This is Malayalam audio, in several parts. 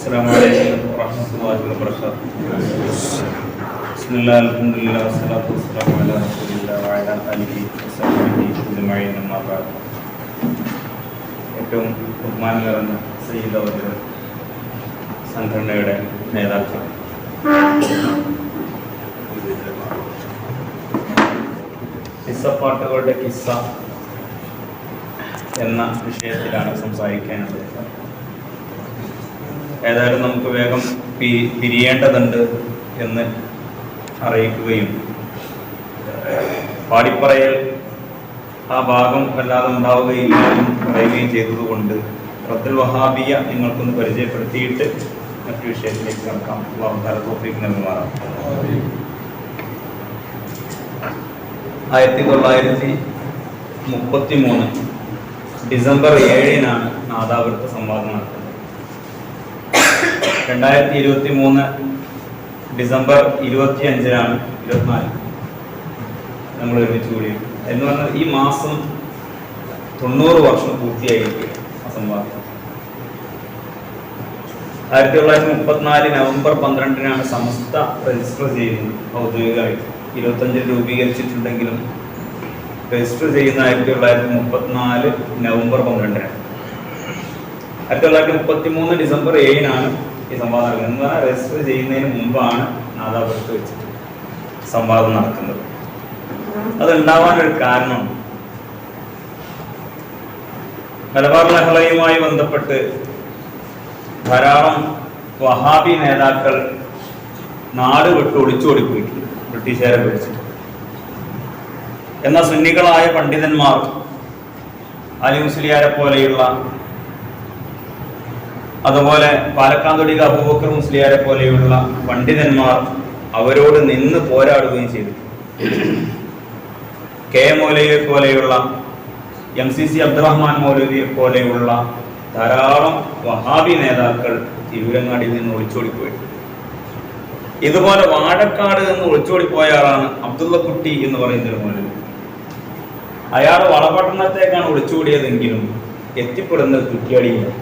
السلام عليكم ورحمة الله وبركاته بسم الله الحمد لله والصلاة والسلام على رسول الله وعلى آله وصحبه أجمعين أما بعد ഏറ്റവും ബഹുമാനം നിറഞ്ഞ സയ്യിദ് അവർ സംഘടനയുടെ നേതാക്കൾ കിസ്സപ്പാട്ടുകളുടെ കിസ്സ എന്ന വിഷയത്തിലാണ് സംസാരിക്കാനുള്ളത് ഏതായാലും നമുക്ക് വേഗം പിരിയേണ്ടതുണ്ട് എന്ന് അറിയിക്കുകയും പാടിപ്പറയൽ ആ ഭാഗം വല്ലാതെ ഉണ്ടാവുകയില്ല എന്ന് പറയുകയും ചെയ്തതുകൊണ്ട് റദ്ദുൽ വഹാബിയ നിങ്ങൾക്കൊന്ന് പരിചയപ്പെടുത്തിയിട്ട് മറ്റു വിഷയത്തിലേക്ക് കടക്കാം. തൗഫീഖ് നൽകുമാറാം. ആയിരത്തി തൊള്ളായിരത്തി മുപ്പത്തി മൂന്ന് ഡിസംബർ ഏഴിനാണ് നാദാപുരത്ത് സംവാദം നടത്തുന്നത് രണ്ടായിരത്തി ഇരുപത്തി മൂന്ന് ഡിസംബർ ഇരുപത്തി അഞ്ചിനാണ് ഇരുപത്തിനാല്. നമ്മൾ ഒരുമിച്ച് കൂടിയത്. എന്ന് പറഞ്ഞാൽ ഈ മാസം തൊണ്ണൂറ് വർഷം പൂർത്തിയായിരിക്കും ആ സംവാദം. ആയിരത്തി തൊള്ളായിരത്തി മുപ്പത്തിനാല് നവംബർ പന്ത്രണ്ടിനാണ് സമസ്ത രജിസ്റ്റർ ചെയ്യുന്നത്. ഔദ്യോഗികമായിട്ട് ഇരുപത്തഞ്ചിൽ രൂപീകരിച്ചിട്ടുണ്ടെങ്കിലും രജിസ്റ്റർ ചെയ്യുന്ന ആയിരത്തി തൊള്ളായിരത്തി മുപ്പത്തിനാല് നവംബർ പന്ത്രണ്ടിനാണ്. ആയിരത്തി തൊള്ളായിരത്തി മുപ്പത്തി മൂന്ന് ഡിസംബർ ഏഴിനാണ് ഈ സംവാദം എന്ന് പറഞ്ഞാൽ രജിസ്റ്റർ ചെയ്യുന്നതിന് മുമ്പാണ് നാദാപുരത്ത് വെച്ചിട്ട് സംവാദം നടക്കുന്നത്. അത് അതുണ്ടാവാനൊരു കാരണം മലബാർ ലഹളയുമായി ബന്ധപ്പെട്ട് ധാരാളം വഹാബി നേതാക്കൾ നാട് വിട്ട് ഒളിച്ചോടിപ്പോയിട്ടുണ്ട് ബ്രിട്ടീഷുകാരെ പിടിച്ചിട്ട് എന്നാൽ സുന്നികളായ പണ്ഡിതന്മാർ അലി മുസ്ലിയാരെ പോലെയുള്ള അതുപോലെ പാലക്കാന്തൊടിക അബൂബക്കർ മുസ്ലിയാരെ പോലെയുള്ള പണ്ഡിതന്മാർ അവരോട് നിന്ന് പോരാടുകയും ചെയ്തു. കെ എം മൗലവിയെ പോലെയുള്ള എം സി സി അബ്ദുറഹ്മാൻ മൗലവിയെ പോലെയുള്ള ധാരാളം വഹാബി നേതാക്കൾ തിരൂരങ്ങാടിയിൽ നിന്ന് ഒളിച്ചോടിപ്പോയി. ഇതുപോലെ വാഴക്കാട് നിന്ന് ഒളിച്ചോടിപ്പോയ ആളാണ് അബ്ദുള്ളക്കുട്ടി എന്ന് പറയുന്ന ഒരു മൗലവി. അയാൾ വളപട്ടണത്തേക്കാണ് ഒളിച്ചോടിയതെങ്കിലും എത്തിപ്പെടുന്നത് കുറ്റ്യാടിയിലാണ്.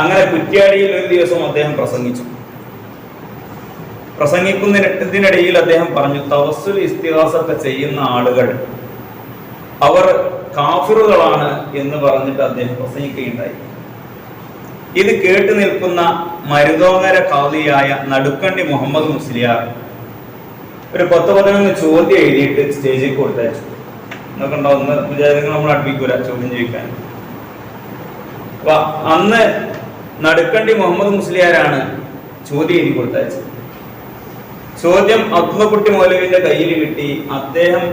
അങ്ങനെ കുറ്റ്യാടിയിൽ ഒരു ദിവസം അദ്ദേഹം പ്രസംഗിച്ചു. പ്രസംഗിക്കുന്നതിനിടയിൽ അദ്ദേഹം പറഞ്ഞു തവസ്സുൽ ഇസ്തിഹാസൊക്കെ ചെയ്യുന്ന ആളുകൾ അവർ കാഫിറുകളാണ് എന്ന് പറഞ്ഞിട്ട് അദ്ദേഹം പ്രസംഗിക്കുകയുണ്ടായി. ഇത് കേട്ടു നിൽക്കുന്ന മരുതോങ്ങര കാവിയായ നടുക്കണ്ടി മുഹമ്മദ് മുസ്ലിയാർ ഒരു പത്ത് പതിനൊന്ന് ചോദ്യം എഴുതിയിട്ട് സ്റ്റേജിൽ കൊടുത്തയച്ചു. എന്നൊക്കെ ഉണ്ടാവുന്ന വിചാരങ്ങൾ നമ്മൾ അടുപ്പിക്കൂല ചോദ്യം ചോദിക്കാൻ. അന്ന് നടുക്കണ്ടി മുഹമ്മദ് മുസ്ലിയാരാണ് ചോദ്യം എഴുതി കൊടുത്തയച്ചത്. ചോദ്യം അബ്ദുള്ളക്കുട്ടി മൗലവിന്റെ കയ്യിൽ കിട്ടി. അദ്ദേഹം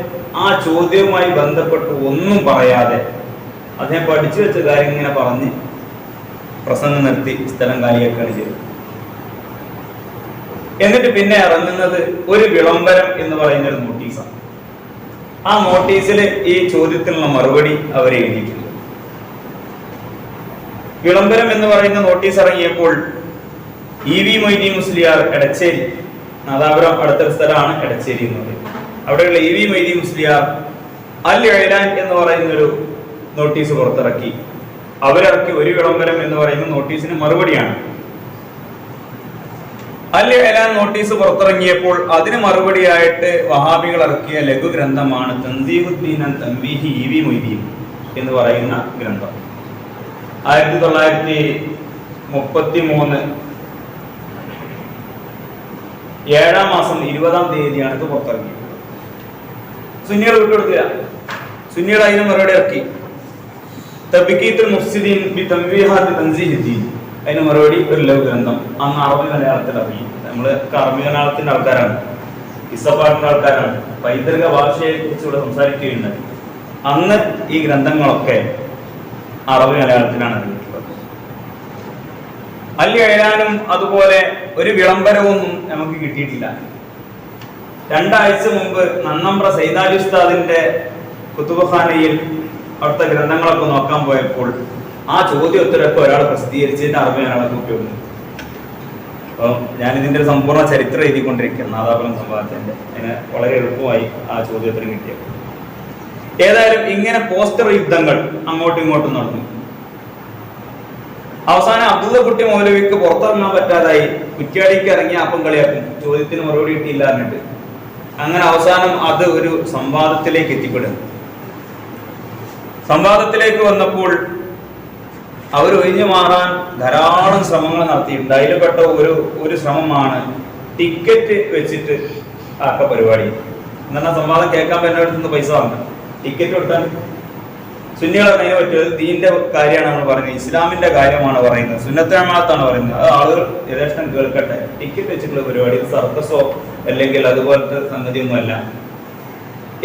ആ ചോദ്യവുമായി ബന്ധപ്പെട്ട് ഒന്നും പറയാതെ അദ്ദേഹം പഠിച്ചു വെച്ച കാര്യം ഇങ്ങനെ പറഞ്ഞ് പ്രസംഗം നിർത്തി സ്ഥലം കാലിയാക്കുകയാണ് ചെയ്തത്. എന്നിട്ട് പിന്നെ ഇറങ്ങുന്നത് ഒരു വിളംബരം എന്ന് പറയുന്ന ഒരു നോട്ടീസാണ്. ആ നോട്ടീസിൽ ഈ ചോദ്യത്തിനുള്ള മറുപടി അവർ എഴുതിയിട്ടുണ്ട് വിളംബരം എന്ന് പറയുന്ന നോട്ടീസ് ഇറങ്ങിയപ്പോൾ ഇ വി മൊയ്തീൻ മുസ്ലിയാർ എടച്ചേരി നാദാപുരം അടുത്ത സ്ഥലമാണ് എടച്ചേരി എന്ന് പറയുന്നത് അവിടെയുള്ള ഇ വി മൊയ്തീൻ മുസ്ലിയാർ അൽ എഴലാൻ എന്ന് പറയുന്നൊരു നോട്ടീസ് പുറത്തിറക്കി. അവരിറക്കി ഒരു വിളംബരം എന്ന് പറയുന്ന നോട്ടീസിന് മറുപടിയാണ്. അൽ എഴലാൻ നോട്ടീസ് പുറത്തിറങ്ങിയപ്പോൾ അതിന് മറുപടിയായിട്ട് വഹാബികൾ ഇറക്കിയ ലഘു ഗ്രന്ഥമാണ് തന്ദീഹുദ്ദീൻ തൻബീഹി ഇ വി മൊയ്തീൻ എന്ന് പറയുന്ന ഗ്രന്ഥം. ആയിരത്തി തൊള്ളായിരത്തി മുപ്പത്തി മൂന്ന് ഏഴാം മാസം ഇരുപതാം തീയതിയാണ് ഇത് പുറത്തിറങ്ങിയത്. സുന്നിയർ വിട്ടുകൊടുക്കുക സുന്നിയർ അതിന് മറുപടി ഇറക്കി. തബിക്കീത്തുൽ മുഫ്സിദീൻ ബി തൻവീഹാത്ത് തൻസീഹിദ്ദീൻ അതിന് മറുപടി ഒരു ലഘു ഗ്രന്ഥം. അന്ന് അറബി മലയാളത്തിൽ അറിയും നമ്മൾ അറബി മലയാളത്തിന്റെ ആൾക്കാരാണ്. ഇസപ്പാട്ടിന്റെ ആൾക്കാരാണ്. പൈതൃക ഭാഷയെ കുറിച്ച് ഇവിടെ സംസാരിക്കുകയുണ്ടായി. അന്ന് ഈ ഗ്രന്ഥങ്ങളൊക്കെ അറബി മലയാളത്തിലാണ് ഇറങ്ങിയിട്ടുള്ളത് അല്ലി എഴുതാനും അതുപോലെ ഒരു വിളംബരവും നമുക്ക് കിട്ടിയിട്ടില്ല. രണ്ടാഴ്ച മുമ്പ് നന്നമ്പ്ര സൈദാലി ഉസ്താദിന്റെ കുത്തുബഖാനയിൽ അവിടുത്തെ ഗ്രന്ഥങ്ങളൊക്കെ നോക്കാൻ പോയപ്പോൾ ആ ചോദ്യോത്തരൊക്കെ ഒരാൾ പ്രസിദ്ധീകരിച്ചതിന്റെ അറിവ് മലയാളം ഉപയോഗിക്കുന്നു അപ്പം ഞാൻ ഇതിന്റെ സമ്പൂർണ ചരിത്രം എഴുതിക്കൊണ്ടിരിക്കുന്നു നാദാപുരം സംഭവത്തിന്റെ അതിന് വളരെ എളുപ്പമായി ആ ചോദ്യോത്തരം കിട്ടിയത്. ഏതായാലും ഇങ്ങനെ പോസ്റ്റർ യുദ്ധങ്ങൾ അങ്ങോട്ടും ഇങ്ങോട്ടും നടന്നു. അവസാനം അബ്ദുള്ള കുട്ടി മൗലവിക്ക് പുറത്തിറങ്ങാൻ പറ്റാതായി. കുറ്റ്യാടിക്ക് ഇറങ്ങി അപ്പം കളിയാക്കും. ചോദ്യത്തിന് മറുപടി കിട്ടിയില്ല എന്നിട്ട്. അങ്ങനെ അവസാനം അത് ഒരു സംവാദത്തിലേക്ക് എത്തിപ്പെടുന്നു. സംവാദത്തിലേക്ക് വന്നപ്പോൾ അവർ ഒഴിഞ്ഞു മാറാൻ ധാരാളം ശ്രമങ്ങൾ നടത്തിയിട്ടുണ്ട് അതിൽപ്പെട്ട ഒരു ഒരു ശ്രമമാണ് ടിക്കറ്റ് വെച്ചിട്ട് ആക്ക പരിപാടി എന്നാൽ സംവാദം കേൾക്കാൻ പറ്റുന്ന പൈസ വാങ്ങണം. ടിക്കറ്റ് കൊടുത്താൽ സുന്നികൾ അതിനെ പറ്റിയത് ദീന്റെ കാര്യമാണ് നമ്മൾ പറയുന്നത്. ഇസ്ലാമിന്റെ കാര്യമാണ് പറയുന്നത്. സുന്നത്തമാത്താണ് പറയുന്നത്. അത് ആളുകൾ യഥേഷ്ടം കേൾക്കട്ടെ. ടിക്കറ്റ് വെച്ചിട്ടുള്ള പരിപാടി സർക്കസോ അല്ലെങ്കിൽ അതുപോലത്തെ സംഗതിയൊന്നുമല്ല.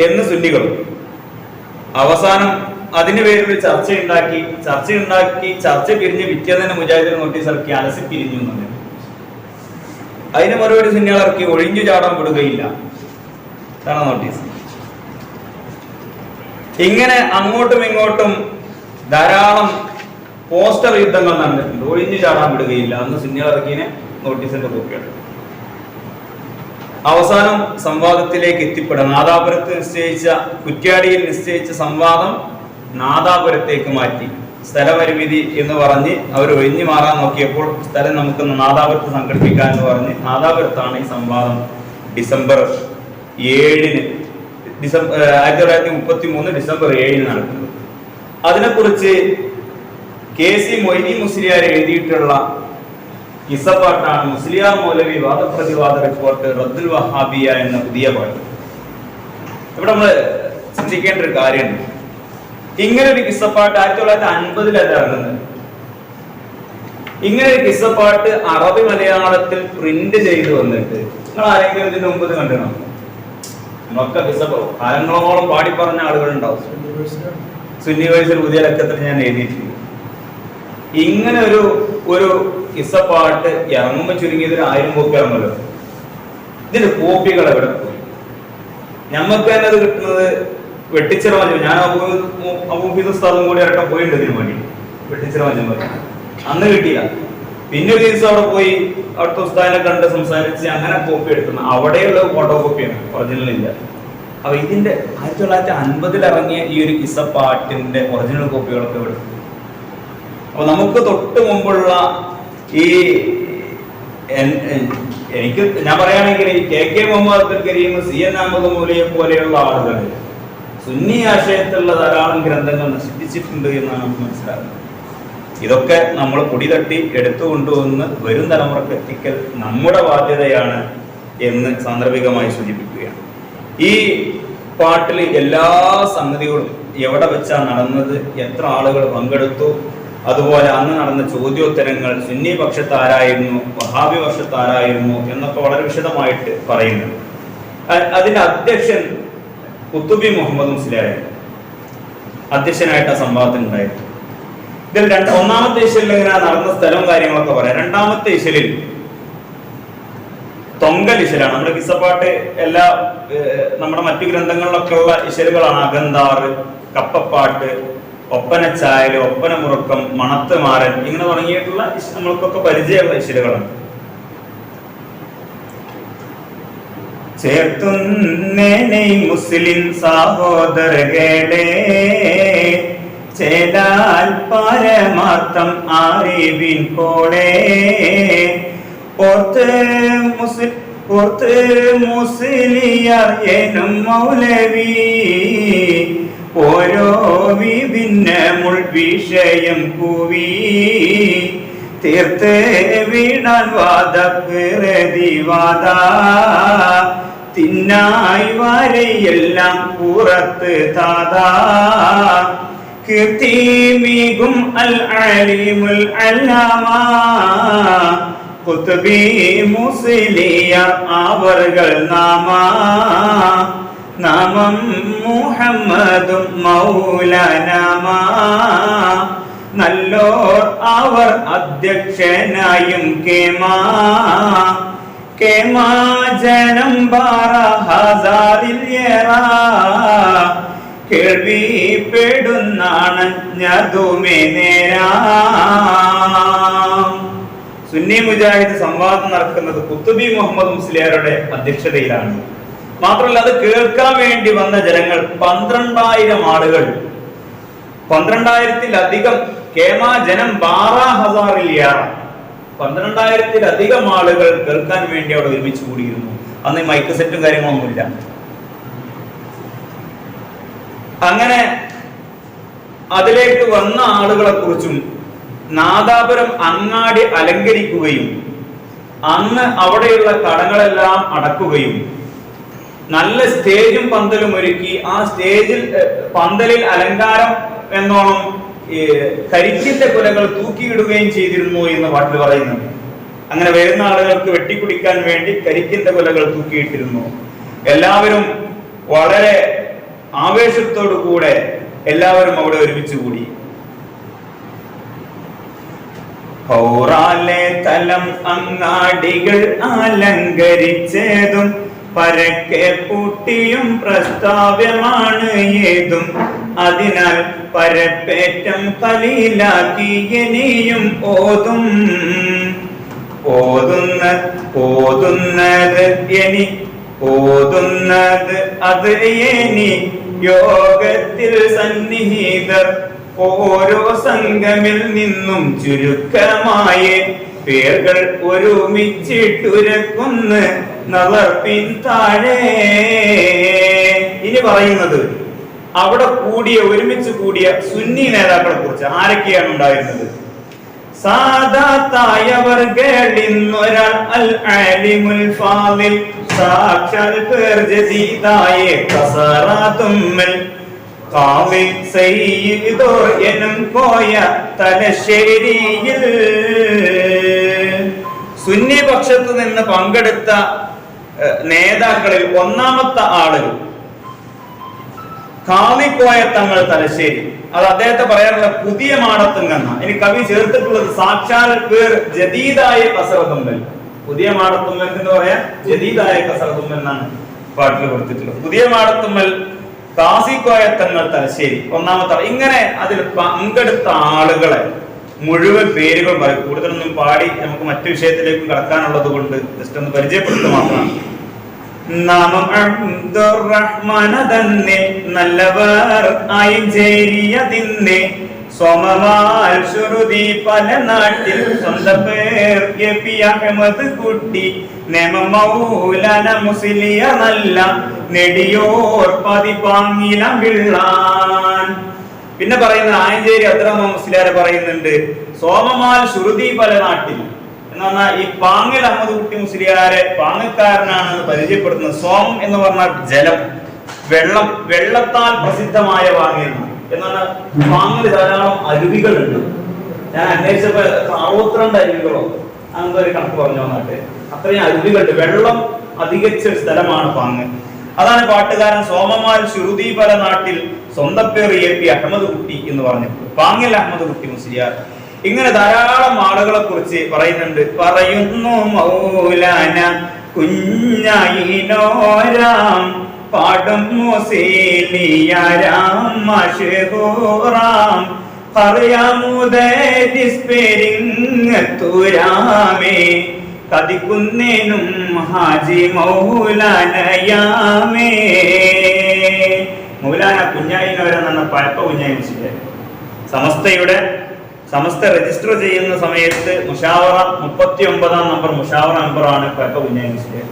എന്ന് സുന്നികൾ അവസാനം അതിന് പേരിൽ ചർച്ച ഉണ്ടാക്കി ചർച്ച ഉണ്ടാക്കി ചർച്ച പിരിഞ്ഞ് പിറ്റേന്ന് മുജാഹിദിന് നോട്ടീസ് ഇറക്കി അലസി പിരിഞ്ഞു എന്നുള്ളത്. അതിന് മറുപടി സുന്നികൾ ഇറക്കി ഒഴിഞ്ഞു ചാടാൻ വിടുകയില്ല. നോട്ടീസ്. ഇങ്ങനെ അങ്ങോട്ടും ഇങ്ങോട്ടും ധാരാളം പോസ്റ്റർ യുദ്ധങ്ങൾ നടന്നിട്ടുണ്ട്. ഒഴിഞ്ഞു ചാടാൻ വിടുകയില്ല. അന്ന് സുന്നികൾ ഇറക്കിയതിനെ നോട്ടീസിന്റെ കോപ്പിയാണ് അവസാനം സംവാദത്തിലേക്ക് എത്തിപ്പെടാം. നാദാപുരത്ത് നിശ്ചയിച്ച കുറ്റ്യാടിയിൽ നിശ്ചയിച്ച സംവാദം നാദാപുരത്തേക്ക് മാറ്റി. സ്ഥലപരിമിതി എന്ന് പറഞ്ഞ് അവർ ഒഴിഞ്ഞു മാറാൻ നോക്കിയപ്പോൾ സ്ഥലം നമുക്ക് നാദാപുരത്ത് സംഘടിപ്പിക്കാൻ എന്ന് പറഞ്ഞ് നാദാപുരത്താണ് ഈ സംവാദം. ഡിസംബർ ഏഴിന് ഡിസംബർ ആയിരത്തി തൊള്ളായിരത്തി മുപ്പത്തി മൂന്ന് ഡിസംബർ ഏഴിന് നടക്കുന്നത്. അതിനെക്കുറിച്ച് കെ സി മൊയ്നി മുസ്ലിയാർ എഴുതിയിട്ടുള്ള കിസപ്പാട്ടാണ് മുസ്ലിയാർ മൗലവി വാദപ്രതിവാദ റിപ്പോർട്ട് റദ്ദുൽ വഹാബിയ എന്ന പുതിയ പാട്ട്. ഇവിടെ നമ്മൾ ചിന്തിക്കേണ്ട ഒരു കാര്യമുണ്ട്. ഇങ്ങനെ ഒരു കിസ്സപ്പാട്ട് ആയിരത്തി തൊള്ളായിരത്തി അൻപതിലല്ല ഇറങ്ങുന്നത്? ഇങ്ങനെ ഒരു കിസ്സപ്പാട്ട് അറബി മലയാളത്തിൽ പ്രിന്റ് ചെയ്തു വന്നിട്ട് നിങ്ങൾ ആരെങ്കിലും ഇതിന് മുമ്പ് ഇത് നമ്മളൊക്കെ കിസ്സപ്പ കാലങ്ങളോളം പാടി പറഞ്ഞ ആളുകൾ ഉണ്ടാവും സുന്നി വയസ്സിൽ പുതിയ ലക്കത്തിൽ ഞാൻ എഴുതിയിട്ടുണ്ട് ഇങ്ങനെ ഒരു ഒരു ഇസപ്പാട്ട് ഇറങ്ങുമ്പോൾ ചുരുങ്ങിയത് ആയിരം കോപ്പി ഇറങ്ങുമല്ലോ ഇതിന്റെ കോപ്പികൾ എവിടെ പോയി? ഞമ്മക്ക് തന്നെ അത് കിട്ടുന്നത് വെട്ടിച്ചിറ മഞ്ഞ ഞാൻ അബൂഫീദ് ഉസ്താദും കൂടി ഇറക്കാൻ പോയിട്ടുണ്ട് ഇതിനു വേണ്ടി. വെട്ടിച്ചിറ മഞ്ഞ അന്ന് കിട്ടിയില്ല. പിന്നെ ഒരു ദിവസം അവിടെ പോയി അവിടുത്തെ ഉസ്താദിനെ കണ്ട് സംസാരിച്ച് അങ്ങനെ കോപ്പി എടുക്കുന്ന അവിടെയുള്ള ഫോട്ടോ കോപ്പിയാണ് ഒറിജിനൽ ഇല്ല. അപ്പൊ ഇതിന്റെ ആയിരത്തി തൊള്ളായിരത്തി അൻപതിൽ ഇറങ്ങിയ ഈ ഒരു കിസ പാട്ടിന്റെ ഒറിജിനൽ കോപ്പികളൊക്കെ ഇവിടെ അപ്പൊ നമുക്ക് തൊട്ട് മുമ്പുള്ള ഈ എനിക്ക് ഞാൻ പറയുകയാണെങ്കിൽ K K Muhammad Abdul Karim C N Ahmad മൂലയെ പോലെയുള്ള ആളുകൾ സുന്നി ആശയത്തിലുള്ള ധാരാളം ഗ്രന്ഥങ്ങൾ നശിപ്പിച്ചിട്ടുണ്ട് എന്നാണ് നമുക്ക് മനസ്സിലാകുന്നത്. ഇതൊക്കെ നമ്മൾ കുടി തട്ടി എടുത്തു കൊണ്ടുവന്ന് വരും തലമുറയ്ക്ക് എത്തിക്കൽ നമ്മുടെ ബാധ്യതയാണ് എന്ന് സാന്ദർഭികമായി സൂചിപ്പിക്കുകയാണ്. ഈ പാട്ടിൽ എല്ലാ സംഗതികളും എവിടെ വെച്ചാണ് നടന്നത് എത്ര ആളുകൾ പങ്കെടുത്തു അതുപോലെ അന്ന് നടന്ന ചോദ്യോത്തരങ്ങൾ സുന്നി പക്ഷത്താരായിരുന്നു വഹാബി പക്ഷത്താരായിരുന്നു എന്നൊക്കെ വളരെ വിശദമായിട്ട് പറയുന്നുണ്ട് അതിന്റെ അധ്യക്ഷൻ കുത്തുബി മുഹമ്മദ് മുസ്ലിയായിരുന്നു. അധ്യക്ഷനായിട്ട് ആ സംവാദത്തിനുണ്ടായിരുന്നു. ഇതിൽ രണ്ട് ഒന്നാമത്തെ ഇശലിൽ ഇങ്ങനെ നടന്ന സ്ഥലവും കാര്യങ്ങളൊക്കെ പറയാം. രണ്ടാമത്തെ ഇശലിൽ തൊങ്കൽ ഇശലാണ് നമ്മുടെ കിസപ്പാട്ട് എല്ലാ നമ്മുടെ മറ്റു ഗ്രന്ഥങ്ങളിലൊക്കെ ഉള്ള ഇശലുകളാണ് അകന്താറ് കപ്പപ്പാട്ട് ഒപ്പനച്ചായൽ ഒപ്പനമുറുക്കം മണത്തുമാരൻ ഇങ്ങനെ തുടങ്ങിയിട്ടുള്ള നമ്മൾക്കൊക്കെ പരിചയമുള്ള ഇശലുകളാണ് ചേർത്തുന്നേ മുസ്ലിം സഹോദരകളെ ചേലാൽ പരമാർത്ഥം അറിവിൻ കോളെ പുറത്ത് മുസ്ലിം പുറത്ത് മുസ്ലിയർ എനും മൗലവി. ഓരോ വിഭിന്ന മുൾ വിഷയം കൂവി. തീർത്ത് വീണാൻ വാദപ്രതിവാദ തിന്നായി വരെയെല്ലാം പുറത്ത് താതാ. കീർത്തി മികും അൽ അലിമുൽ അല്ലാമ. കുത്തുബി മുസ്ലിയ അവർകൾ നാമ. നാമം മുഹമ്മദും മൗലനാമ. നല്ലോർ അവർ അധ്യക്ഷനായും കേമാ. കേമാ ജനം ബാറ ഹസാറിൽ ഏറാ. കേൾവിപ്പെടുന്നാണ് സുന്നി മുജാഹിദ് സംവാദം നടക്കുന്നത് കുത്തുബി മുഹമ്മദ് മുസ്ലിയാരുടെ അധ്യക്ഷതയിലാണ്. മാത്രമല്ല അത് കേൾക്കാൻ വേണ്ടി വന്ന ജനങ്ങൾ പന്ത്രണ്ടായിരം ആളുകൾ. പന്ത്രണ്ടായിരത്തിലധികം കേമാ ജനം ബാറാ ഹസാറിലേറെ പന്ത്രണ്ടായിരത്തിലധികം ആളുകൾ കേൾക്കാൻ വേണ്ടി അവിടെ ഒരുമിച്ച് കൂടിയിരുന്നു. അന്ന് മൈക്ക് സെറ്റും കാര്യങ്ങളൊന്നുമില്ല. അങ്ങനെ അതിലേക്ക് വന്ന ആളുകളെ കുറിച്ചും നാദാപുരം അങ്ങാടി അലങ്കരിക്കുകയും അന്ന് അവിടെയുള്ള കടകളെല്ലാം അടക്കുകയും നല്ല സ്റ്റേജും പന്തലും ഒരുക്കി ആ സ്റ്റേജിൽ പന്തലിൽ അലങ്കാരം എന്നോണം കരിച്ചിന്റെ കുലകൾ തൂക്കിയിടുകയും ചെയ്തിരുന്നു എന്ന് പാട്ടിൽ പറയുന്നു. അങ്ങനെ വരുന്ന ആളുകൾക്ക് വെട്ടിക്കുടിക്കാൻ വേണ്ടി കരിക്കിന്റെ കുലകൾ തൂക്കിയിട്ടിരുന്നു. എല്ലാവരും വളരെ ആവേശത്തോടു കൂടെ എല്ലാവരും അവിടെ ഒരുമിച്ച് കൂടി. തലം അങ്ങാടികൾ അലങ്കരിച്ചേതും പരക്കെ പൂട്ടിയും പ്രസ്താവ്യമാണ് ഏതും. അതിനാൽ പരപ്പേറ്റം കലീലാക്കി ഇനിയും ഓതും. ഓതുന്ന ഓതുന്നത് എനി ഓതുന്നത് അത് എനി യോഗത്തിൽ സന്നിഹിതർ ഓരോ സംഘമിൽ നിന്നും ചുരുക്കമായി പേർകൾ ഒരുമിച്ചിട്ടുരക്കുന്ന്. നവർപ്പിൻ താഴെ. ഇനി പറയുന്നത് അവിടെ കൂടിയ ഒരുമിച്ച് കൂടിയ സുന്നി നേതാക്കളെ കുറിച്ച് ആരൊക്കെയാണ് ഉണ്ടായിരുന്നത്? സാദാത്തായവർകളിന്നൊരാൾ അൽ ആലിമുൽ പോയ തലശ്ശേരിയിൽ. സുന്നി നിന്ന് പങ്കെടുത്ത നേതാക്കളിൽ ഒന്നാമത്തെ ആളുകൾ കാവിക്കോയ തങ്ങൾ തലശ്ശേരി. അത് അദ്ദേഹത്തെ പറയാറുള്ള പുതിയ മാടത്തുങ്കെന്ന ഇനി കവി ചേർത്തിട്ടുള്ളത് സാക്ഷാൽ പേർ ജദീദായ കസറതുമ്പൽ പുതിയ മാടത്തുമ്മൽ എന്ന് പറയാൻ ജദീദായ കസറത്തുമ്മൽ എന്നാണ് പാട്ടിൽ കൊടുത്തിട്ടുള്ളത്. പുതിയ മാടത്തുമ്മൽ കാസിക്കോയത്തങ്ങൾ തലശ്ശേരി. ഒന്നാമത്തെ ഇങ്ങനെ അതിൽ പങ്കെടുത്ത ആളുകളെ മുഴുവൻ പേരുകൾ പറയും. കൂടുതലൊന്നും പാടി നമുക്ക് മറ്റു വിഷയത്തിലേക്ക് കടക്കാനുള്ളത് കൊണ്ട് ജസ്റ്റ് ഒന്ന് പരിചയപ്പെടുത്തുക മാത്രമാണ്. തന്നെ നല്ലവർ പേർ അഹമ്മദ് കുട്ടി. മുസ്ലിയ നല്ല നെടിയോർ പിന്നെ പറയുന്നത് ആയഞ്ചേരി അബ്ദുറഹ്മാൻ മുസ്ലിയാരെ പറയുന്നുണ്ട് സോമമാൽ ശ്രുതി പല നാട്ടിൽ എന്ന് പറഞ്ഞാൽ ഈ പാങ്ങിൽ അഹമ്മദ് കുട്ടി മുസ്ലിയാരെ പാങ്ങക്കാരനാണ് പരിചയപ്പെടുത്തുന്നത്. സോം എന്ന് പറഞ്ഞാൽ ജലം. വെള്ളം വെള്ളത്താൽ പ്രസിദ്ധമായ പാങ്ങിൽ എന്നാണ് പാങ്ങിൽ ധാരാളം അരുവികളുണ്ട്. ഞാൻ അന്വേഷിച്ചപ്പോ അറുപത്തിരണ്ട് അരുവികളോ അങ്ങനത്തെ ഒരു കണക്ക് പറഞ്ഞു വന്നിട്ട്. അത്രയും അരുവികളുണ്ട്. വെള്ളം അധികരിച്ച ഒരു സ്ഥലമാണ് പാങ്ങ്. അതാണ് പാട്ടുകാരൻ സോമമാൽ ശ്രുതി പല നാട്ടിൽ സ്വന്തം പേർ എ പി അഹമ്മദ് കുട്ടി എന്ന് പറഞ്ഞു പാങ്ങിൽ അഹമ്മദ് കുട്ടി മുസ്ലിയാർ. ഇങ്ങനെ ധാരാളം ആളുകളെ കുറിച്ച് പറയുന്നുണ്ട്. പറയുന്നു മൗലാന കുഞ്ഞായിനോരാം പാടും മുസീലിയാരാം മഷഹൂറാം കതിക്കുന്നേനും ഹാജി മൗലാനയാമേ. മൗലാന കുഞ്ഞായിനോരെന്ന പഴപ്പ കുഞ്ഞായി സമസ്തയുടെ സമസ്ത രജിസ്റ്റർ ചെയ്യുന്ന സമയത്ത് മുഷാവറ മുപ്പത്തി ഒമ്പതാം നമ്പർ മുഷാവറ നമ്പറാണ് പഴപ്പ കുഞ്ഞായി മുസ്ലിം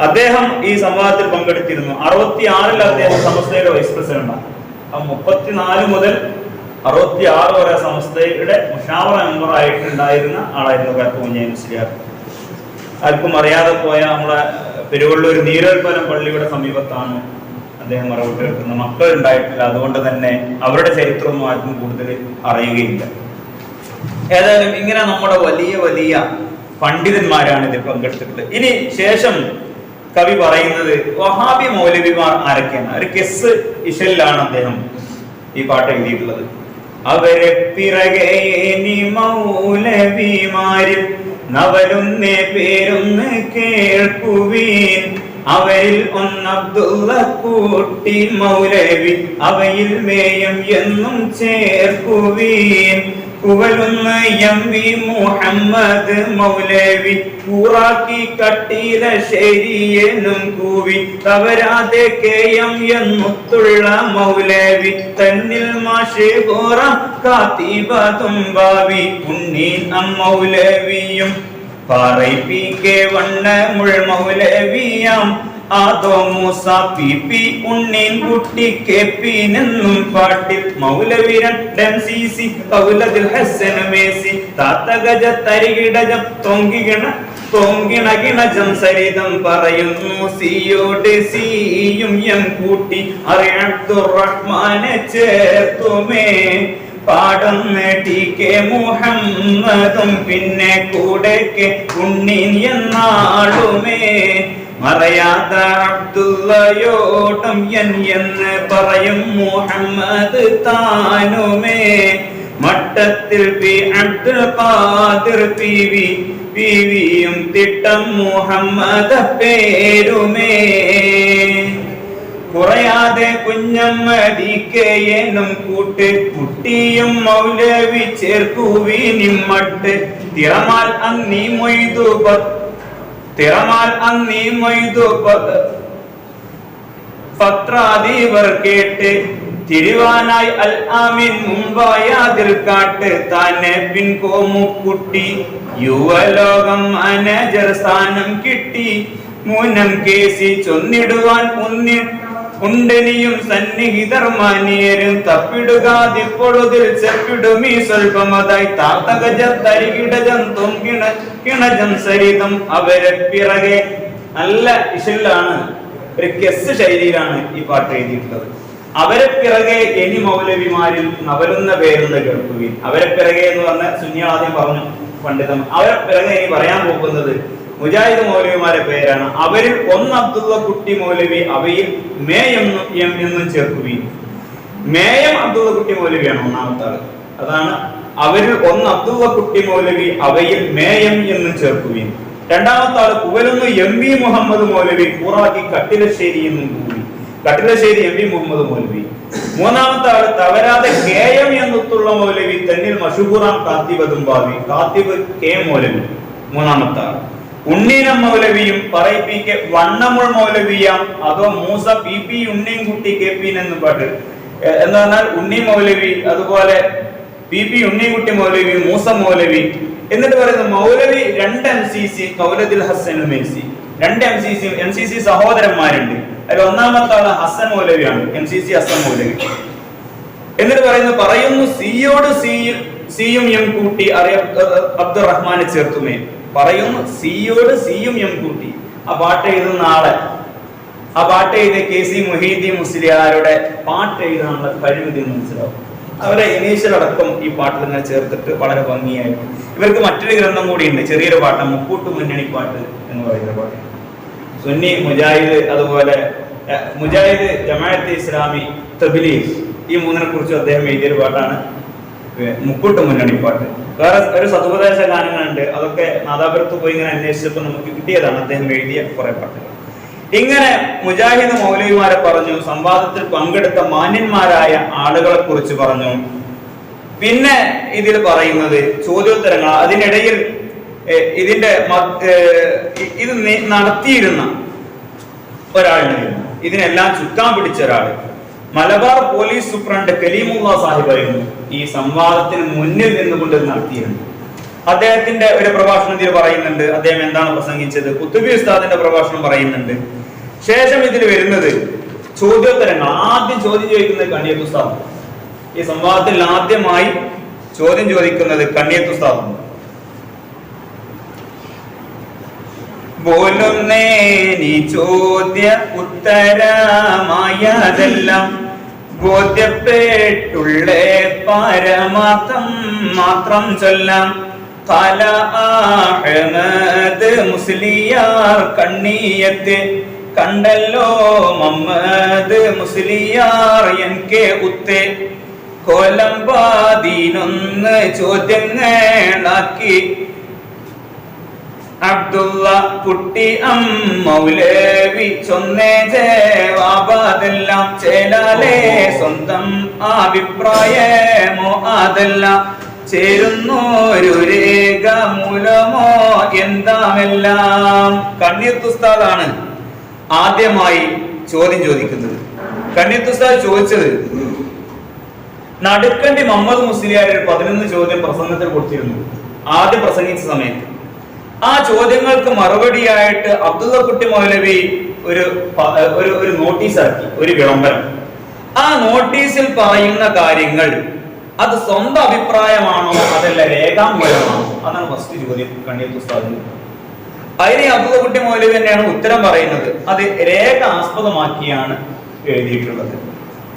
അദ്ദേഹം ഈ സംവാദത്തിൽ പങ്കെടുത്തിരുന്നു. അറുപത്തി ആറിൽ അദ്ദേഹം സമസ്തയുടെ വൈസ് പ്രസിഡന്റാണ് ആ മുപ്പത്തിനാല് മുതൽ അറുപത്തി ആറ് വരെ സമസ്തയുടെ മുഷാവറ മെമ്പറായിട്ടുണ്ടായിരുന്ന ആളായിരുന്നു പേപ്പർ കുഞ്ഞായി മുസ്ലിയാർ ആർക്കും അറിയാതെ പോയ നമ്മളെ പെരുവള്ളൂർ നീരോൽപ്പലം പള്ളിയുടെ സമീപത്താണ് അദ്ദേഹം മറവിട്ട് കിടക്കുന്നത് മക്കൾ ഉണ്ടായിട്ടില്ല അതുകൊണ്ട് തന്നെ അവരുടെ ചരിത്രമൊന്നും ആർക്കും കൂടുതൽ അറിയുകയില്ല. ഏതായാലും ഇങ്ങനെ നമ്മുടെ വലിയ വലിയ പണ്ഡിതന്മാരാണ് ഇതിൽ പങ്കെടുത്തിട്ടുള്ളത്. ഇനി ശേഷം കവി പറയുന്നത് വഹാബി മൗലവിമാർ ആരൊക്കെയാണ്? ഒരു കെസ് ഇഷലിലാണ് അദ്ദേഹം ഈ പാട്ട് എഴുതിയിട്ടുള്ളത്. അവരെ പിറകെ മൗലവിമാരും നവലുന്നേ പേരൊന്ന് കേൾക്കുവീൻ. അവരിൽ ഒന്ന് അബ്ദുള്ള കൂട്ടി മൗലവി അവയിൽ മേയം എന്നും ചേർക്കുവീൻ. കുവലുന്ന എം വി മുഹമ്മദ് മൗലവി കൂറാക്കി കട്ടിയില ശരിയെന്നും കൂവി. തവരാതെ കെ എം എന്നുത്തുള്ള മൗലവി തന്നിൽ മാഷേ കോറ കാത്തിബതും ഭാവി ഉണ്ണീൻ അമ്മൗലവിയും പറയിപ്പിക്കെ വണ്ണ മുൾ മൗലവിയാം ആദോ Moosa P P Unneen Kutty K P എന്നും പാട്ടിൽ മൗലവി രണ്ടം സി സി കൗലതിൽ ഹസൻ മേസി. താത്ത ഗജ തരികിടജ തൊങ്കികിണ തൊങ്കിണകിണജം സരിതം പറയുന്നു സിയോട് സിയും എം കൂട്ടി. അറിയബ്ദുറഹ്മാനെ ചേർത്തുമേ. പാടുന്ന ടി കെ മുഹമ്മദും പിന്നെ കൂടെ കെ ഉണ്ണീൻ എന്നാളുമേ മറയാത്ത അബ്ദുള്ളയോട്ടം എൻ എന്ന് പറയും മുഹമ്മദ് താനുമേ മട്ടത്തിൽ P Abdul Khadir P V P വിയും തിട്ടം മുഹമ്മദ് പേരുമേ കുറയാതെ കുഞ്ഞമ്മടിക്കയെന്നും കൂട്ട് കുട്ടിയും മൗലവി ചേർക്കുവി നിമ്മട്ട്. തിറമാൽ അന്നീ മൊയ്തു തിറമാൽ അന്നീ മൊയ്തു പ- പത്രാദീവർ കേട്ട് തിരുവാനായി അൽ ആമിൻ മുമ്പായാതിൽ കാട്ട് തന്നെ പിൻകോമുക്കുട്ടി യുവലോകം മാനേജർ സ്ഥാനം കിട്ടി. മൂനം കേസി ചൊന്നിടുവാൻ ഉന്നി ഉണ്ടനിയും സന്നിഹിതർ മാനിയരും തപ്പിടുകാതിപ്പൊഴുതിൽ ചെപ്പിടുമീ സ്വൽപമതായി താത്തകജ തരികിടജം തൊങ്കിണ കിണജം സരിതം അവരെ പിറകെ നല്ല ഇശലിലാണ് ഒരു കെസ് ശൈലിയിലാണ് ഈ പാട്ട് എഴുതിയിട്ടുള്ളത്. അവരെ പിറകെ എനി മൗലവിമാരിൽ നവലുന്ന പേരുന്ന കേൾക്കുകയും അവരെ പിറകെ എന്ന് പറഞ്ഞ സുന്യാദ്യം പറഞ്ഞു പണ്ഡിതം അവരെ പിറകെ ഇനി പറയാൻ പോകുന്നത് മുജാഹിദ് മൗലവിമാരെ പേരാണ്. അവരിൽ ഒന്ന് അബ്ദുള്ള കുട്ടി മൗലവി അവയിൽ മേ എന്നും എം എന്നും ചേർക്കുകയും. മേയം അബ്ദുള്ള കുട്ടി മൗലവിയാണ് ഒന്നാമത്തെ ആൾ അതാണ് അവരിൽ ഒന്ന് അബ്ദുള്ള കുട്ടി മൗലവി അവയിൽ മേയം എന്നും ചേർക്കുകയും. രണ്ടാമത്തെ ആൾ കുവലൊന്ന് എം വി മുഹമ്മദ് മൗലവി കൂറാക്കി കട്ടിലശ്ശേരി എന്നും കൂടി. Kattilassery M V Muhammad Maulavi. മൂന്നാമത്തെ ആൾ തവരാതെ കെ എം എന്നുത്തുള്ള മൗലവി തന്നിൽ മഷുബുറാം കാത്തിബതും ഭാവി കാത്തിബ് കെ മൗലവി. മൂന്നാമത്തെ ആൾ ഉണ്ണീനം മൗലവിയും പറയിപ്പിക്ക് വണ്ണമുൾ മൗലവിയാം അതോ Musa P P Unninkutty K P എന്ന് പാട്ട്. എന്ന് പറഞ്ഞാൽ ഉണ്ണി മൗലവി അതുപോലെ പി പി ഉണ്ണിൻകുട്ടി മൗലവി മൂസ മൗലവി എന്നിട്ട് പറയുന്നത് മൗലവി രണ്ട് എം സി സി കൗലദിൽ ഹസനും എം സി രണ്ട് M C C M C C സഹോദരന്മാരുണ്ട്. അതിൽ ഒന്നാമത്തെ ആൾ ഹസൻ മൗലവിയാണ് എം സി സി ഹസൻ മൗലവി. എന്നിട്ട് പറയുന്നു പറയുന്നു സിയോട് സിയും സിയും എം കൂട്ടി അറിയ അബ്ദുറഹ്മാനെ ചേർത്തുമേ. പറയുന്നു സിയോട് സിയും എം കൂട്ടി. ആ പാട്ട് എഴുതുന്ന ആളെ ആ പാട്ട് എഴുതിയ കെ സി മൊഹീദ്ദീൻ മുസ്ലിയാരുടെ പാട്ട് എഴുതാനുള്ള പരിമിതി മനസ്സിലാവും. അവരെ ഇനീഷ്യൽ അടക്കം ഈ പാട്ടിൽ ഇങ്ങനെ ചേർത്തിട്ട് വളരെ ഭംഗിയായിട്ട്. ഇവർക്ക് മറ്റൊരു ഗ്രന്ഥം കൂടിയുണ്ട് ചെറിയൊരു പാട്ട് മുക്കൂട്ട് മുന്നണി പാട്ട് എന്ന് പറയുന്ന പാട്ട്. സുന്നി മുജാഹിദ് അതുപോലെ മുജാഹിദ് ജമാഅത്ത് ഇസ്ലാമി തബ്ലീഗ് ഈ മൂന്നിനെ കുറിച്ച് അദ്ദേഹം എഴുതിയൊരു പാട്ടാണ് മുക്കൂട്ട് മുന്നണി പാട്ട്. വേറെ ഒരു സതുപദേശ ഗാനങ്ങളുണ്ട്. അതൊക്കെ നാദാപുരത്ത് പോയി ഇങ്ങനെ അന്വേഷിച്ചപ്പോൾ നമുക്ക് കിട്ടിയതാണ് അദ്ദേഹം എഴുതിയ കുറെ പാട്ടുകൾ. ഇങ്ങനെ മുജാഹിദ് മൗലവിമാരെ പറഞ്ഞു സംവാദത്തിൽ പങ്കെടുത്ത മാന്യന്മാരായ ആളുകളെ കുറിച്ച് പറഞ്ഞു. പിന്നെ ഇതിൽ പറയുന്നത് ചോദ്യോത്തരങ്ങൾ അതിനിടയിൽ ഇതിന്റെ ഇത് നടത്തിയിരുന്ന ഒരാളുണ്ടായിരുന്നു ഇതിനെല്ലാം ചുക്കാൻ പിടിച്ച ഒരാൾ. മലബാർ പോലീസ് സൂപ്രണ്ട് കലീമുള്ള സാഹിബായിരുന്നു ഈ സംവാദത്തിന് മുന്നിൽ നിന്നുകൊണ്ട് നടത്തിയിരുന്നു അദ്ദേഹത്തിന്റെ ഒരു പ്രഭാഷണം ഇതിൽ പറയുന്നുണ്ട് അദ്ദേഹം എന്താണ് പ്രസംഗിച്ചത്? കുത്തുബി ഉസ്താദിന്റെ പ്രഭാഷണം പറയുന്നുണ്ട്. ശേഷം ഇതിൽ വരുന്നത് ചോദ്യോത്തരങ്ങൾ. ആദ്യം ചോദ്യം ചോദിക്കുന്നത് കണ്ണിയത്ത് ഉസ്താദ് ഈ സംവാദത്തിൽ ആദ്യമായി ചോദ്യം ചോദിക്കുന്നത് കണ്ണിയത്ത് ഉസ്താദാണ്. നീ ചോദ്യ ഉത്തരമായതെല്ലാം ബോധ്യപ്പെട്ടുള്ളേ പരമാർത്ഥം മാത്രം ചൊല്ലാം. കല അഹ്മദ് മുസ്ലിയാർ കണ്ണീയത്ത് കണ്ടല്ലോ മമ്മദ് മുസ്ലിയാർ എനിക്ക് ഉത്തേ. കൊലം ചോദ്യങ്ങളാക്കി അബ്ദുള്ള കുട്ടി അമ്മൗലേവി മൗലവി ചൊന്നേ ജവാബതെല്ലാം ചേലാലേ സ്വന്തം അഭിപ്രായമോ അതെല്ലാം ചേരുന്നോരു രേഖ മൂലമോ എന്താമെല്ലാം കണ്ണിയത്തുസ്താദാണ് ആദ്യമായി ചോദ്യം ചോദിക്കുന്നത്. കണ്ണിയത്തുസ്താദ് ചോദിച്ചത് നടുക്കണ്ടി മുഹമ്മദ് മുസ്ലിയാർ പതിനൊന്ന് ചോദ്യം പ്രസംഗത്തിൽ കൊടുത്തിരുന്നു. ആദ്യം പ്രസംഗിച്ച സമയത്ത്. ആ ചോദ്യങ്ങൾക്ക് മറുപടിയായിട്ട് അബ്ദുള്ള കുട്ടി മൗലവി ഒരു ഒരു ഒരു നോട്ടീസ് ഇറക്കി ഒരു വിളംബരം. ആ നോട്ടീസിൽ പറയുന്ന കാര്യങ്ങൾ അത് സ്വന്തം അഭിപ്രായമാണോ അതല്ല രേഖാമൂലമാണോ? അതാണ് ഫസ്റ്റ് ചോദ്യം കണ്ണീർ പുസ്തകത്തിൽ. അതിന് അബ്ദുള്ള കുട്ടി മൗലവി തന്നെയാണ് ഉത്തരം പറയുന്നത്. അത് രേഖ ആസ്പദമാക്കിയാണ് എഴുതിയിട്ടുള്ളത്.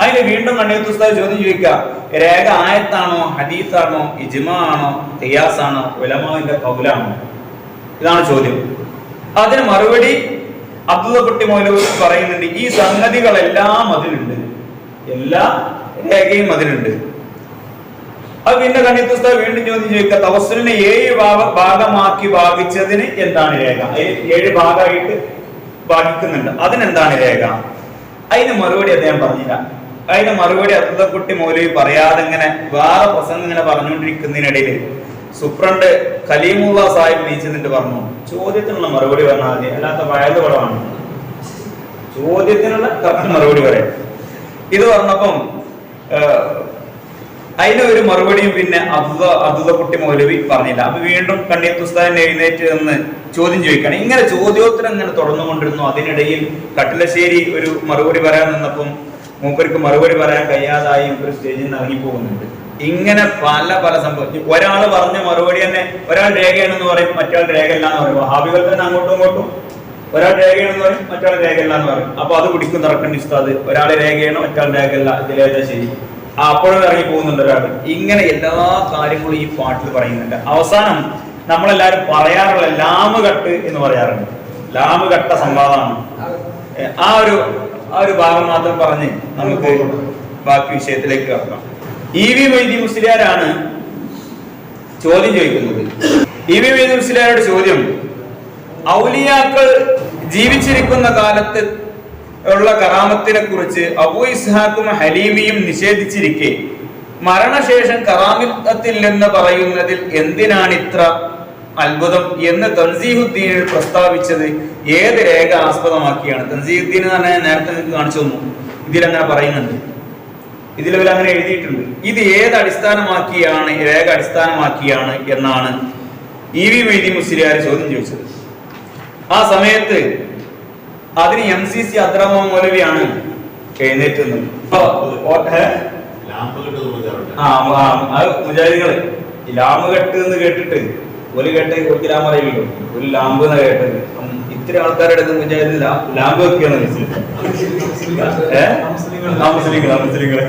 അതിന് വീണ്ടും കണ്ണീർ ഉസ്താദ് ചോദ്യം ചോദിക്കുക രേഖ ആയത്താണോ ഹദീസാണോ ഇജ്മാ ആണോ തിയാസാണോ ഉലമാവിന്റെ കൗലാണോ? ഇതാണ് ചോദ്യം. അതിന് മറുപടി അബ്ദുള്ള കുട്ടി മൗലവി പറയുന്നുണ്ട് ഈ സംഗതികളെല്ലാം അതിലുണ്ട്. എല്ലാ രേഖയും അതിലുണ്ട്. അത് പിന്നെ കണ്ണിത്തുസ്ത വീണ്ടും ചോദ്യം ചോദിക്കുക തവസ്സുലിനെ ഏഴ് ഭാഗ ഭാഗമാക്കി ഭാഗിച്ചതിന് എന്താണ് രേഖ? ഏഴ് ഭാഗമായിട്ട് ഭാഗിക്കുന്നുണ്ട്. അതിനെന്താണ് രേഖ? അതിന് മറുപടി അദ്ദേഹം പറഞ്ഞില്ല. അതിന് മറുപടി അബ്ദുക്കുട്ടി മൗലവി പറയാതെ ഇങ്ങനെ വേറെ പ്രസംഗം ഇങ്ങനെ പറഞ്ഞുകൊണ്ടിരിക്കുന്നതിനിടയിൽ സുപ്രണ്ട് കലീമുള്ള സാഹിബ് നീച്ചെന്നിട്ട് പറഞ്ഞു. ചോദ്യത്തിനുള്ള മറുപടി പറഞ്ഞാൽ മതി. അല്ലാത്ത വയത് പടമാണ് ചോദ്യത്തിനുള്ള കറക്റ്റ് മറുപടി പറയാം. ഇത് പറഞ്ഞപ്പം അതിന്റെ അതിന് ഒരു മറുപടിയും പിന്നെ അബ്ദുദ കുട്ടി മൗലവി പറഞ്ഞില്ല. അപ്പൊ വീണ്ടും കണ്ണീർ പുസ്തകം എഴുന്നേറ്റ് നിന്ന് ചോദ്യം ചോദിക്കണം ഇങ്ങനെ ചോദ്യോത്തരം ഇങ്ങനെ തുടർന്നുകൊണ്ടിരുന്നു. അതിനിടയിൽ കട്ടിലശ്ശേരി ഒരു മറുപടി പറയാൻ നിന്നപ്പം മൂപ്പർക്ക് മറുപടി പറയാൻ കഴിയാതായി ഒരു സ്റ്റേജിൽ നിന്ന് ഇറങ്ങി പോകുന്നുണ്ട് ഇങ്ങനെ പല പല സംഭവം. ഒരാൾ പറഞ്ഞ മറുപടി തന്നെ ഒരാൾ രേഖയാണെന്ന് പറയും മറ്റൊരാൾ രേഖയല്ല എന്ന് പറയും. ഹാബികൾ തന്നെ അങ്ങോട്ടും ഇങ്ങോട്ടും ഒരാൾ രേഖയാണെന്ന് പറയും മറ്റൊരാൾ രേഖയല്ല എന്ന് പറയും. അപ്പൊ അത് പിടിക്കും നടക്കേണ്ട ഉസ്താദ്. ഒരാൾ രേഖയാണ് മറ്റൊരാൾ രേഖയല്ല ഇതിലേതാ ശരി. ആ അപ്പോഴും ഇറങ്ങി പോകുന്നുണ്ട് ഒരാൾ ഇങ്ങനെ എല്ലാ കാര്യങ്ങളും ഈ പാട്ടിൽ പറയുന്നുണ്ട്. അവസാനം നമ്മളെല്ലാരും പറയാറുള്ള ലാമ് കട്ട് എന്ന് പറയാറുണ്ട്. ലാമ് കട്ട സംവാദമാണ്. ആ ഒരു ആ ഒരു ഭാഗം മാത്രം പറഞ്ഞ് നമുക്ക് ബാക്കി വിഷയത്തിലേക്ക് കടക്കാം. ഇ വി വൈദ്യ മുസ്ലിയാരാണ് ചോദ്യം ചോദിക്കുന്നത്. ഇ വി വൈദ്യ മുസ്ലിയാരുടെ ചോദ്യം ഔലിയാക്കൾ ജീവിച്ചിരിക്കുന്ന കാലത്ത് ഉള്ള കറാമത്തിനെ കുറിച്ച് അബു ഇസ്ഹാക്കും ഹലീമിയും നിഷേധിച്ചിരിക്കെ. മരണശേഷം കറാമത്തില്ലെന്ന് പറയുന്നതിൽ എന്തിനാണ് ഇത്ര അത്ഭുതം എന്ന് തൻസീഹുദ്ദീനിൽ പ്രസ്താവിച്ചത് ഏത് രേഖ ആസ്പദമാക്കിയാണ്? തൻസീഹുദ്ദീൻ എന്ന് പറഞ്ഞാൽ നേരത്തെ നിങ്ങൾക്ക് കാണിച്ചു തന്നു. ഇതിലങ്ങനെ പറയുന്നുണ്ട്. ഇതിൽ ഇവർ അങ്ങനെ എഴുതിയിട്ടുണ്ട്. ഇത് ഏത് അടിസ്ഥാനമാക്കിയാണ് രേഖ അടിസ്ഥാനമാക്കിയാണ് എന്നാണ് ഇ വി മൈദി മുസ്ലിയാർ ചോദ്യം ചോദിച്ചത്. ആ സമയത്ത് അതിന് എം സി സി അദ്രമ മൗലവിയാണ് എഴുന്നേറ്റ്? ലാമ്പ് കിട്ടുന്നത് മുതലുണ്ട്. ആ ആ, അത് മുജാഹിദികൾ ലാമ്പ് കെട്ട് എന്ന് കേട്ടിട്ട് ഒരു കെട്ടേ ഒരു ലാമ്പ് അറിയില്ലല്ലോ ഒരു ലാമ്പ് എന്നാ കേട്ടത്? ഉം, ഇത്ര ആൾക്കാരുടെ വിചാരിച്ചില്ല ലാമ്പ് വെക്കുകയാണ് ആ, മുസ്ലിങ്ങൾ.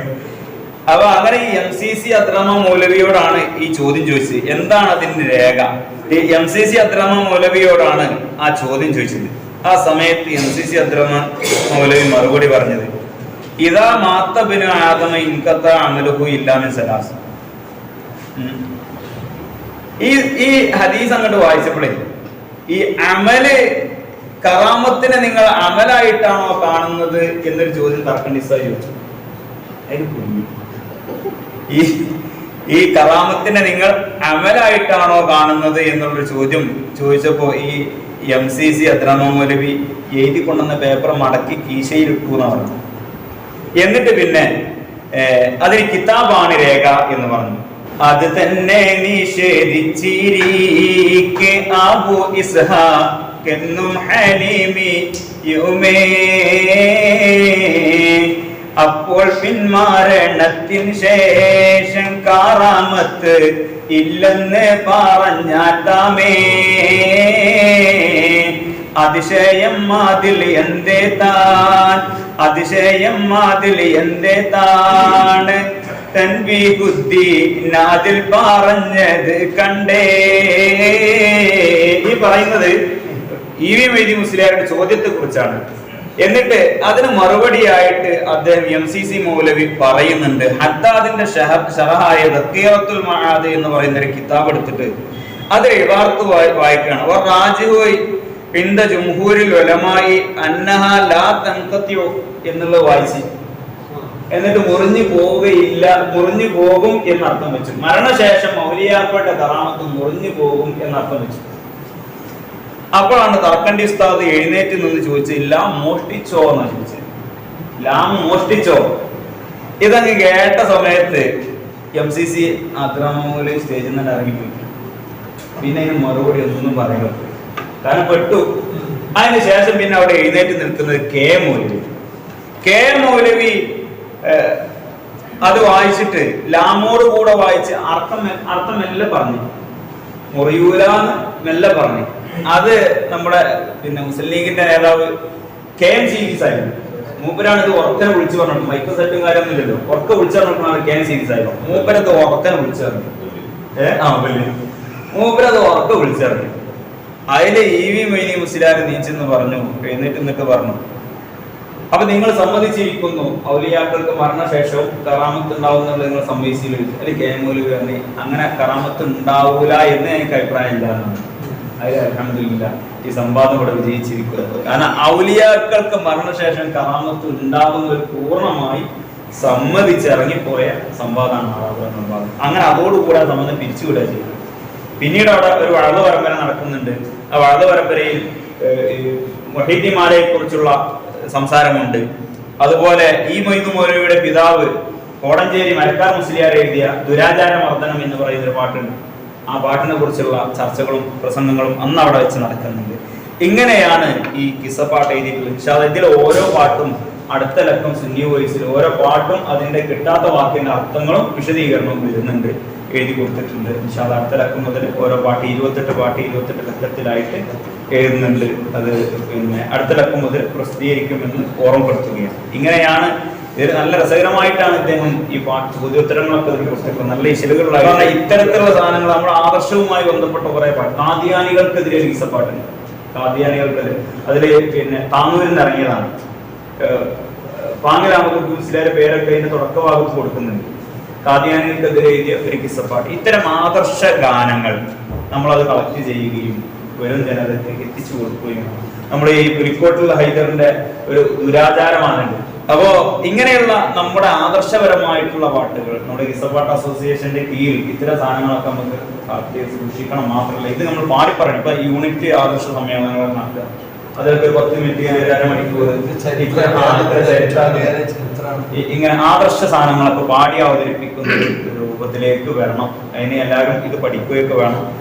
അപ്പൊ അങ്ങനെ ഈ എം സി സി അത്രമ മൗലവിയോടാണ് ഈ ചോദ്യം ചോദിച്ചത്. എന്താണ് അതിന്റെ രേഖ? ഈ എം സി സി അത്രമ മൗലവിയോടാണ് ആ ചോദ്യം ചോദിച്ചത്. ആ സമയത്ത് എം സി സി അത്രമ മൗലവി മറുപടി പറഞ്ഞത് ഇതാ മാത്തബിന് ആദമ ഇൻകത്ത അമലുഹു ഇല്ലാമിൻ സലാസ്. ഈ ഈ ഹദീസ് അങ്ങോട്ട് വായിച്ചപ്പോഴേ ഈ അമൽ കറാമത്തിനെ നിങ്ങൾ അമലായിട്ടാണോ കാണുന്നത് എന്നൊരു ചോദ്യം തർക്കണ്ടിസ ചോദിച്ചു. ഈ ഈ കറാമത്തിനെ നിങ്ങൾ അമലായിട്ടാണോ കാണുന്നത് എന്നുള്ളൊരു ചോദ്യം ചോദിച്ചപ്പോ ഈ എം സി സി അദ്രാമ എഴുതി കൊണ്ടുവന്ന പേപ്പർ മടക്കി കീശയിലിട്ടു എന്ന് പറഞ്ഞു. എന്നിട്ട് പിന്നെ അതിന് കിതാബാണ് രേഖ എന്ന് പറഞ്ഞു. അത് തന്നെ നിഷേധിച്ചിരിക്കെ ഇസ്ഹാഖെന്നും ഹലീമി യുമേ. അപ്പോൾ പിന്മാരണത്തിന് ശേഷം കാറാമത്ത് ഇല്ലെന്ന് പറഞ്ഞാട്ടാമേ. അതിശയം അതിൽ എന്തേ താൻ? അതിശയം അതിൽ എന്തേ താണ് തൻവി ബുദ്ധി നാതിൽ പറഞ്ഞത് കണ്ടേ. ഈ പറയുന്നത് ഇ വി മൈദി മുസ്ലിയാരുടെ ചോദ്യത്തെ കുറിച്ചാണ് എന്നിട്ട് അതിന് മറുപടിയായിട്ട് അദ്ദേഹം എം സി സി മൗലവി പറയുന്നുണ്ട് ഹദ്ദാദിന്റെ ഷഹ- ഷറഹായ ദക്കീറത്തുൽ മഹാദ് എന്ന് പറയുന്ന ഒരു കിതാബ് എടുത്തിട്ട് അത് എഴുവാർത്ത് വായിക്കുകയാണ്. അവർ രാജുവോയ് പിന്ത ജംഹൂരിൽ ഒലമായി അന്നഹ ലാ തങ്കത്യോ എന്നുള്ളത് വായിച്ച് എന്നിട്ട് മുറിഞ്ഞു പോവുകയില്ല മുറിഞ്ഞു പോകും എന്നർത്ഥം വെച്ചു. മരണശേഷം മൗലിയാക്കളുടെ കറാമത്ത് മുറിഞ്ഞു പോകും എന്നർത്ഥം വെച്ചു. അപ്പോഴാണ് തർക്കണ്ടി ഉസ്താദ് എഴുന്നേറ്റ് നിന്ന് ചോദിച്ചത് ലാം മോഷ്ടിച്ചോ എന്നാണ് ചോദിച്ചത്. ലാം മോഷ്ടിച്ചോ. ഇതങ്ങ് കേട്ട സമയത്ത് എം സി സി അക്രമൂൽ സ്റ്റേജിൽ നിന്ന് ഇറങ്ങിപ്പോയി. പിന്നെ അതിന് മറുപടി ഒന്നും പറയുക കാരണം പെട്ടു. അതിന് ശേഷം പിന്നെ അവിടെ എഴുന്നേറ്റ് നിൽക്കുന്നത് കെ മൗലവി. കെ മൗലവി അത് വായിച്ചിട്ട് ലാമോട് കൂടെ വായിച്ച് അർത്ഥം അർത്ഥം മെല്ലെ പറഞ്ഞു. മുറിയൂലെന്ന് മെല്ലെ പറഞ്ഞു. അത് നമ്മുടെ പിന്നെ മുസ്ലിം ലീഗിന്റെ നേതാവ് കെ എം സീരീസ് ആയിരുന്നു മൂപ്പരാണ് ഇത് ഉറക്കനെ വിളിച്ചു പറഞ്ഞു മൈക്ക് സെറ്റും കാര്യമൊന്നുമില്ലല്ലോ. ഉറക്ക വിളിച്ചു പറഞ്ഞാണ് കെ എം സീരീസ് ആയിരുന്നു മൂപ്പരത് ഉറക്കനെ വിളിച്ചു പറഞ്ഞു. ഏ? ആ വലിയ. മൂപ്പരത് ഉറക്ക വിളിച്ചു പറഞ്ഞു. അതിൽ ഇ വി മൈനി മുസ്ലിയാർ നീച്ചെന്ന് പറഞ്ഞു. എഴുന്നേറ്റ് നിന്നിട്ട് പറഞ്ഞു. അപ്പൊ നിങ്ങൾ സമ്മതിച്ചിരിക്കുന്നു. ഔലിയാക്കൾക്ക് മരണശേഷവും കറാമത്ത് ഉണ്ടാവുന്നുള്ളത് നിങ്ങൾ സമ്മതിച്ചില്ല. അല്ലെങ്കിൽ കേമൂലി അങ്ങനെ കറാമത്ത് ഉണ്ടാവൂല എന്ന് എനിക്ക് അഭിപ്രായം ഇല്ല എന്നാണ്. അലഹമില്ല ഈ സംവാദം ഇവിടെ വിജയിച്ചിരിക്കുന്നത്. കാരണം ഔലിയാക്കൾക്ക് മരണശേഷം കറാമത്ത് ഉണ്ടാകുന്നവർ പൂർണമായി സമ്മതിച്ചിറങ്ങിപ്പോയ സംവാദമാണ് സംവാദം. അങ്ങനെ അതോടുകൂടെ ആ സംബന്ധം പിരിച്ചുവിടുക ചെയ്യുന്നത് പിന്നീട് അവിടെ ഒരു വഴത പരമ്പര നടക്കുന്നുണ്ട്. ആ വഴത പരമ്പരയിൽ മൊഹീദിമാരെ കുറിച്ചുള്ള സംസാരമുണ്ട്. അതുപോലെ ഈ മൊയ്തു മൗലവിയുടെ പിതാവ് കോടഞ്ചേരി മരക്കാർ മുസ്ലിയാർ എഴുതിയ ദുരാചാര മർദ്ദനം എന്ന് പറയുന്ന ഒരു പാട്ടുണ്ട്. ആ പാട്ടിനെ കുറിച്ചുള്ള ചർച്ചകളും പ്രസംഗങ്ങളും അന്ന് അവിടെ വെച്ച് നടക്കുന്നുണ്ട്. ഇങ്ങനെയാണ് ഈ കിസപ്പാട്ട് എഴുതിയിട്ടുള്ളത്. പക്ഷെ ഇതിലെ ഓരോ പാട്ടും അടുത്ത ലക്കം സുന്നി വോയിസിൽ ഓരോ പാട്ടും അതിന്റെ കിട്ടാത്ത വാക്കിന്റെ അർത്ഥങ്ങളും വിശദീകരണവും വരുന്നുണ്ട്. എഴുതി കൊടുത്തിട്ടുണ്ട്. പക്ഷെ അത് അടുത്ത ലക്കം മുതൽ ഓരോ പാട്ട് ഇരുപത്തെട്ട് പാട്ട് ഇരുപത്തെട്ട് ലക്കത്തിലായിട്ട് എഴുതുന്നുണ്ട്. അത് പിന്നെ അടുത്ത ലക്കം മുതൽ പ്രസിദ്ധീകരിക്കുമെന്ന് ഓർമ്മപ്പെടുത്തുകയാണ്. ഇങ്ങനെയാണ് ഇത് നല്ല രസകരമായിട്ടാണ് ഇദ്ദേഹം ഈ പാട്ട് ചോദ്യോത്തരങ്ങളൊക്കെ ഇതിൽ പുസ്തകം നല്ല ഇശലുകളുള്ള കാരണം ഇത്തരത്തിലുള്ള സാധനങ്ങൾ നമ്മുടെ ആദർശവുമായി ബന്ധപ്പെട്ട കുറെ പാട്ട്. കാദ്യാനികൾക്കെതിരെ ഈസപ്പാട്ടുണ്ട് കാദ്യാനികൾക്കെതിരെ. അതിൽ പിന്നെ താങ്ങൂരിൽ നിന്ന് ഇറങ്ങിയതാണ് ചിലരെ പേരൊക്കെ ഇതിന്റെ തുടക്കഭാഗത്ത് കൊടുക്കുന്നുണ്ട്. കാദ്യാനികൾക്കെതിരെ എഴുതിയ ഒരു കിസ്സപ്പാട്ട് ഇത്തരം ആദർശ ഗാനങ്ങൾ നമ്മളത് കളക്ട് ചെയ്യുകയും വരും ജനതയ്ക്ക് എത്തിച്ചു കൊടുക്കുകയും നമ്മുടെ ഈ പുലിക്കോട്ടുള്ള ഹൈദറിന്റെ ഒരു ദുരാചാരമാണുണ്ട് അപ്പോ ഇങ്ങനെയുള്ള നമ്മുടെ ആദർശപരമായിട്ടുള്ള പാട്ടുകൾ നമ്മുടെ കിസ്സപ്പാട്ട് അസോസിയേഷന്റെ കീഴിൽ ഇത്തരം സാധനങ്ങളൊക്കെ നമുക്ക് കളക്ട് ചെയ്ത് സൂക്ഷിക്കണം മാത്രമല്ല. ഇത് നമ്മൾ പാടി പറയണം ഇപ്പൊ യൂണിറ്റ് ആദർശ സമ്മേളനങ്ങൾ നടത്തുക അതിലൊക്കെ പത്ത് മിനിറ്റ് അര ഈ- ഇങ്ങനെ ആദർശ സാധനങ്ങളൊക്കെ പാടി അവതരിപ്പിക്കുന്ന രൂപത്തിലേക്ക് വരണം. അതിന് എല്ലാവരും ഇത് പഠിക്കുകയൊക്കെ വേണം.